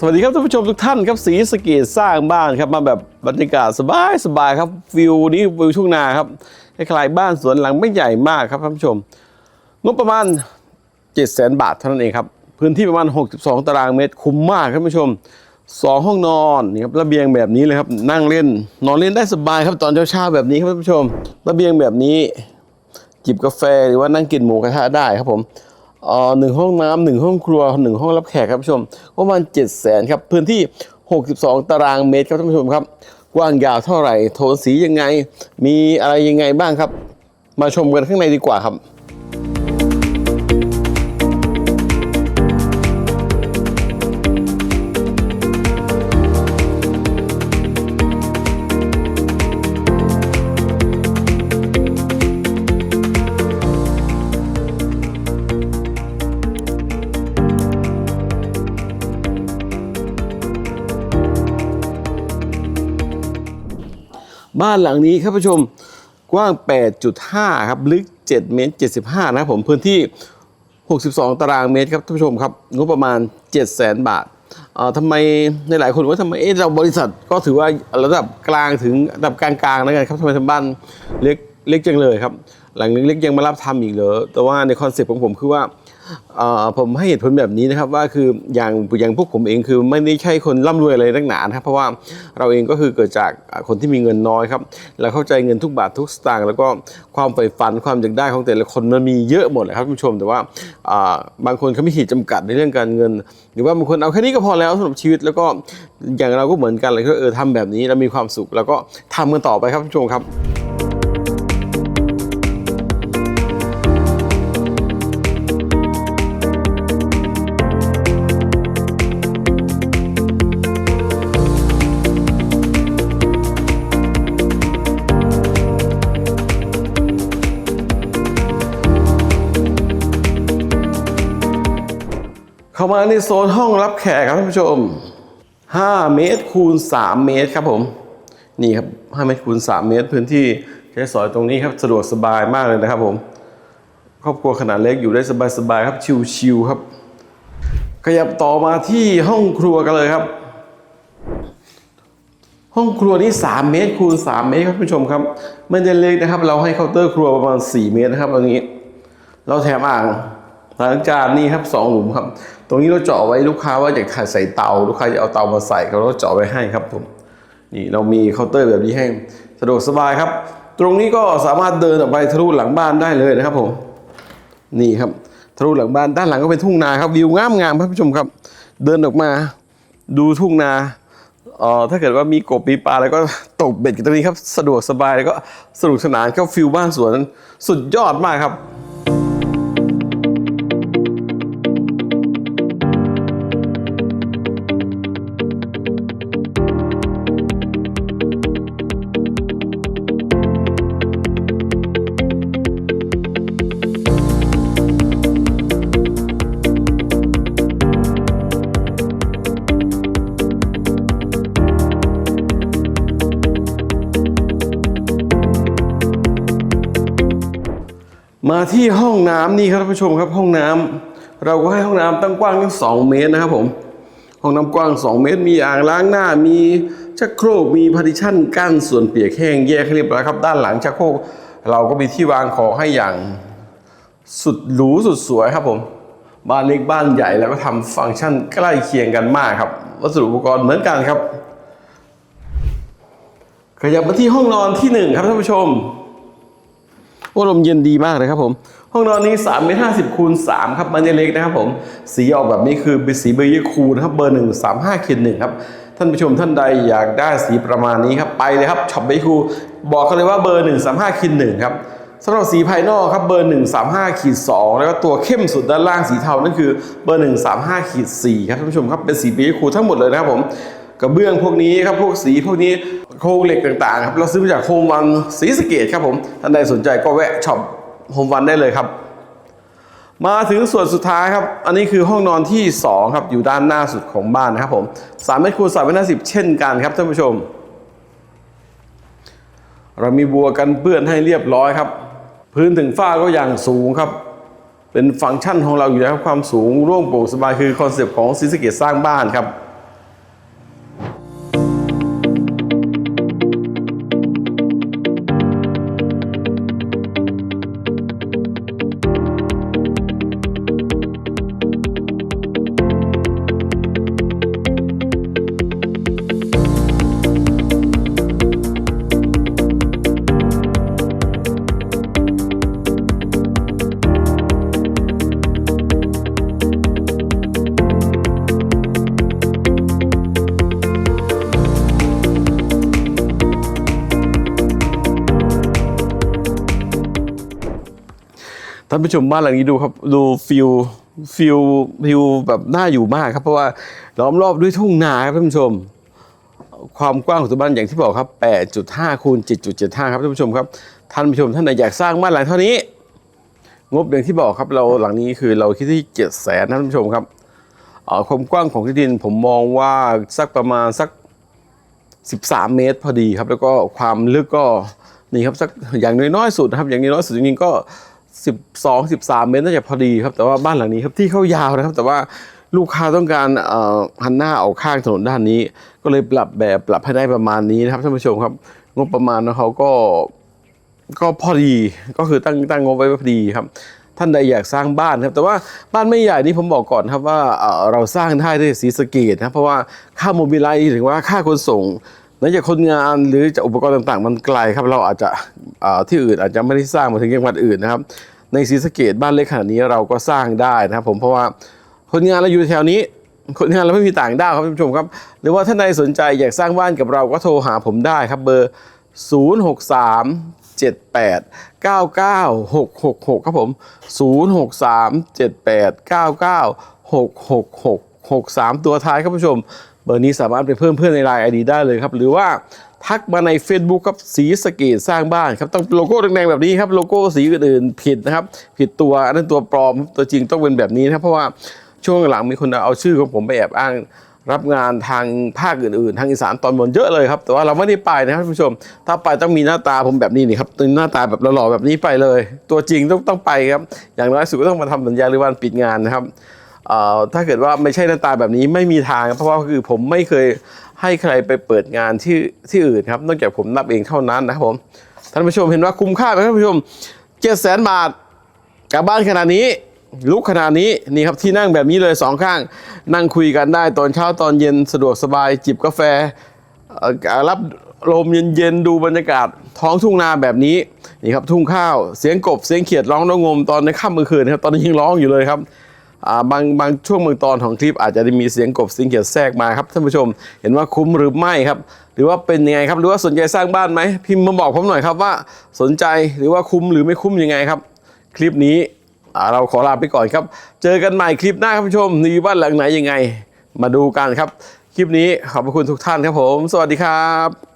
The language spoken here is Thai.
สวัสดีครับท่านผู้ชมทุกท่านครับสีสกตสร้างบ้านครับมาแบบบรรยากาศสบายสบายครับวิวนี้วิวทุ่งนาครับคล้ายๆบ้านสวนหลังไม่ใหญ่มากครับท่านผู้ชมงบประมาณ7 0 0 0 0 0 บาทเท่านั้นเองครับพื้นที่ประมาณ 62 ตารางเมตรคุ้มมากครับท่านผู้ชม 2 ห้องนอนนี่ครับระเบียงแบบนี้เลยครับนั่งเล่น นอนเล่นได้สบายครับตอนเช้าๆแบบนี้ครับท่านผู้ชม ระเบียงแบบนี้ จิบกาแฟหรือว่านั่งกินหมูกระทะได้ครับผม หนึ่งห้องน้ำหนึ่งห้องครัวหนึ่งห้องรับแขกครับผู้ชมประมาณเจ็ดแสนครับพื้นที่ 62 ตารางเมตรครับท่านผู้ชมครับ กว้างยาวเท่าไหร่ โทนสียังไง มีอะไรยังไงบ้างครับ มาชมกันข้างในดีกว่าครับ บ้านหลังนี้ครับผู้ชมกว้าง 8.5 ครับลึก 7 เมตร 75 นะครับผมพื้นที่ 62 ตารางเมตรครับท่านผู้ชมครับงบประมาณ 700,000 บาทเอ่อทำไมในหลายคนว่าทำไมเอ๊ะเราบริษัทก็ถือว่าระดับกลางถึงระดับกลางๆแล้วกันครับทำไมทำบ้านเล็กเล็กจังเลยครับ หลังเล็กๆยังมารับทำอีกเหรอแต่ว่าในคอนเซ็ปต์ของผมคือว่า ผมให้เหตุผลแบบนี้นะครับว่าคืออย่างอย่างพวกผมเองคือไม่ได้ใช่คนร่ำรวยอะไรนักหนานะครับเพราะว่าเราเองก็คือเกิดจากคนที่มีเงินน้อยครับเราเข้าใจเงินทุกบาททุกสตางค์แล้วก็ความใฝ่ฝันความอยากได้ของแต่ละคนมันมีเยอะหมดเลยครับท่านผู้ชมแต่ว่าบางคนเขาไมีขีดจำกัดในเรื่องการเงิน หรือว่าบางคนเอาแค่นี้ก็พอแล้วสำหรับชีวิตแล้วก็อย่างเราก็เหมือนกันเลยก็เออทำแบบนี้เรามีความสุข แล้วก็ทำกันต่อไปครับท่านผู้ชมครับ เข้ามาในโซนห้องรับแขกครับท่านผู้ชม 5 เมตรคูณ 3 เมตรครับผม นี่ครับ 5 เมตรคูณ 3 เมตร พื้นที่ใช้สอยตรงนี้ครับ สะดวกสบายมากเลยนะครับผม ครอบครัวขนาดเล็กอยู่ได้สบายๆครับ ชิวๆครับ ขยับต่อมาที่ห้องครัวกันเลยครับ ห้องครัวนี้ 3 เมตรคูณ 3 เมตรครับท่านผู้ชมครับ ไม่ได้เล็กนะครับ เราให้เคาน์เตอร์ครัวประมาณ 4 เมตรนะครับตรงนี้ เราแถมอ่าง ล้างจานนี่ครับสองหลุมครับ ตรงนี้เราเจาะไว้ลูกค้าว่าอยากใส่เตา ลูกค้าจะเอาเตามาใส่เราก็เจาะไว้ให้ครับผมนี่เรามีเคาน์เตอร์แบบนี้ให้สะดวกสบายครับ ตรงนี้ก็สามารถเดินออกไปทะลุหลังบ้านได้เลยนะครับผมนี่ครับทะลุหลังบ้านด้านหลังก็เป็นทุ่งนาครับวิวงามงามๆครับผู้ชมครับ เดินออกมาดูทุ่งนาเอ่อถ้าเกิดว่ามีกบมีปลาแล้วก็ตกเบ็ดกันตรงนี้ครับ สะดวกสบายแล้วก็สนุกสนานก็ฟิลบ้านสวนสุดยอดมากครับ มาที่ห้องน้ำนี่ครับท่านผู้ชมครับห้องน้ำเราก็ให้ห้องน้ำตั้งกว้างตั้ง2เมตรนะครับผมห้องน้ำกว้าง 2 เมตร มีอ่างล้างหน้ามีชักโครกมีพาร์ติชันกั้นส่วนเปียกแห้งแยกเรียบร้อยครับ ด้านหลังชักโครกเราก็มีที่วางของให้อย่างสุดหรูสุดสวยครับผมบ้านเล็กบ้านใหญ่แล้วก็ทำฟังก์ชันใกล้เคียงกันมากครับ วัสดุอุปกรณ์เหมือนกันครับ ขยับมาที่ห้องนอนที่หนึ่งครับท่านผู้ชม อ้ลมเย็นดีมากเลยครับผม ห้องนอนนี้3เมตร50คูณ3ครับมันจะเล็กนะครับผม สีออกแบบนี้คือเป็นสีเบย์คูนะครับเบอร์1 3 5เขียนหนึ่งครับท่านผู้ชมท่านใดอยากได้สีประมาณนี้ครับไปเลยครับช็อปเบย์คูบอกเขาเลยว่าเบอร์1 3 5ขีดหนึ่งครับสำหรับสีภายนอกครับเบอร์ 1 3 5ขีด2แล้วก็ตัวเข้มสุดด้านล่างสีเทานั่นคือเบอร์ 1 3 5ขีด4ครับท่านผู้ชมครับเป็นสีเบย์คูทั้งหมดเลยนะครับผม กระเบื้องพวกนี้ครับพวกสีพวกนี้โครงเหล็กต่างๆครับเราซื้อมาจากโฮมวันสีสเกตครับผมท่านใดสนใจก็แวะช็อปโฮมวันได้เลยครับ มาถึงส่วนสุดท้ายครับ อันนี้คือห้องนอนที่ 2 ครับ อยู่ด้านหน้าสุดของบ้านนะครับผม3เมตรคูณ3เมตร50เช่นกันครับท่านผู้ชม เรามีบัวกันเปื้อนให้เรียบร้อยครับ พื้นถึงฝ้าก็อย่างสูงครับเป็นฟังก์ชันของเราอยู่แล้วครับความสูงร่วงโปร่งสบายคือคอนเซปต์ของซีสเกตสร้างบ้านครับ ท่านผู้ชมบ้านหลังนี้ดูครับดูฟิลฟิลฟิลแบบน่าอยู่มากครับ เพราะว่าล้อมรอบด้วยทุ่งนาครับท่านผู้ชม ความกว้างของตัวบ้านอย่างที่บอกครับ 8.5คูณ7.75 ครับท่านผู้ชมครับท่านผู้ชมท่านไหนอยากสร้างบ้านหลังเท่านี้ งบอย่างที่บอกครับเราหลังนี้คือเราคิดที่7 0 0แสนนะท่านผู้ชมครับความกว้างของที่ดินผมมองว่าสักประมาณสัก 13 เมตรพอดีครับ แล้วก็ความลึกก็นี่ครับสักอย่างน้อยๆสุดนะครับอย่างน้อยสุดจริงๆก็ 12 13 เมตรน่าจะพอดีครับ แต่ว่าบ้านหลังนี้ครับที่เข้ายาวนะครับ แต่ว่าลูกค้าต้องการหันหน้าออกข้างถนนด้านนี้ ก็เลยปรับแบบปรับให้ได้ประมาณนี้นะครับท่านผู้ชมครับ งบประมาณของเขาก็ก็พอดีก็คือตั้งตั้งงบไว้พอดีครับ ท่านใดอยากสร้างบ้านครับ แต่ว่าบ้านไม่ใหญ่นี่ผมบอกก่อนครับว่าเราสร้างได้ที่ศรีสเกดนะเพราะว่าค่าโมบิลไลถึงว่าค่าขนส่ง ไหนจากคนงานหรือจากอุปกรณ์ต่างๆ มันไกลครับเราอาจจะที่อื่นอาจจะไม่ได้สร้างมาถึงจังหวัดอื่นนะครับ ในศรีสะเกดบ้านเล็กขนาดนี้เราก็สร้างได้นะครับ ผมเพราะว่าคนงานเราอยู่แถวนี้ คนงานเราไม่มีต่างด้าวครับท่านผู้ชมครับ หรือว่าท่านใดสนใจอยากสร้างบ้านกับเราก็โทรหาผมได้ครับเบอร์ 0 6 3 7 8 9 9 6 6 6ครับผม 0 6 3 7 8 9 9 6 6 6 6 3 ตัวท้ายครับผู้ชม บอร์นี้สามารถไปเพิ่มเพื่อนในไลน์ไอดีได้เลยครับ หรือว่าทักมาใน Facebook ครับสีสเกตสร้างบ้านครับต้องโลโก้แดงๆแบบนี้ครับโลโก้สีอื่นๆผิดนะครับ ผิดตัวอันนั้นตัวปลอมตัวจริงต้องเป็นแบบนี้นะครับเพราะว่าช่วงหลังมีคนเอาชื่อของผมไปแอบอ้างรับงานทางภาคอื่นๆ ทางอีสานตอนบนเยอะเลยครับ แต่ว่าเราไม่ได้ไปนะครับท่านผู้ชม ถ้าไปต้องมีหน้าตาผมแบบนี้นี่ครับตัวหน้าตาแบบหล่อๆแบบนี้ไปเลย ตัวจริงต้องต้องไปครับ อย่างน้อยสุดก็ต้องมาทำสัญญาหรือวันปิดงานนะครับ ถ้าเกิดว่าไม่ใช่หน้าตาแบบนี้ไม่มีทาง เพราะว่าคือผมไม่เคยให้ใครไปเปิดงานที่ที่อื่นครับ นอกจากผมนับเองเท่านั้นนะครับผมท่านผู้ชมเห็นว่าคุ้มค่าไหมท่านผู้ชมเจ็ดแสนบาทกลับบ้านขนาดนี้ลุกขนาดนี้นี่ครับที่นั่งแบบนี้เลยสองข้าง นั่งคุยกันได้ตอนเช้าตอนเย็นสะดวกสบายจิบกาแฟรับลมเย็นๆดูบรรยากาศท้องทุ่งนาแบบนี้นี่ครับทุ่งข้าวเสียงกบเสียงเขียดร้องระงมตอนในค่ำเมื่อคืนนะครับตอนนี้ยังร้องอยู่เลยครับ บางบางช่วงบางตอนของคลิปอาจจะได้มีเสียงกบเสียงเขียดแทรกมาครับท่านผู้ชม เห็นว่าคุ้มหรือไม่ครับ หรือว่าเป็นยังไงครับหรือว่าสนใจสร้างบ้านไหมพิมพ์มาบอกผมหน่อยครับว่าสนใจหรือว่าคุ้มหรือไม่คุ้มยังไงครับ คลิปนี้เราขอลาไปก่อนครับ เจอกันใหม่คลิปหน้าครับผู้ชมมีบ้านหลังไหนยังไง มาดูกันครับ คลิปนี้ขอบพระคุณทุกท่านครับผม สวัสดีครับ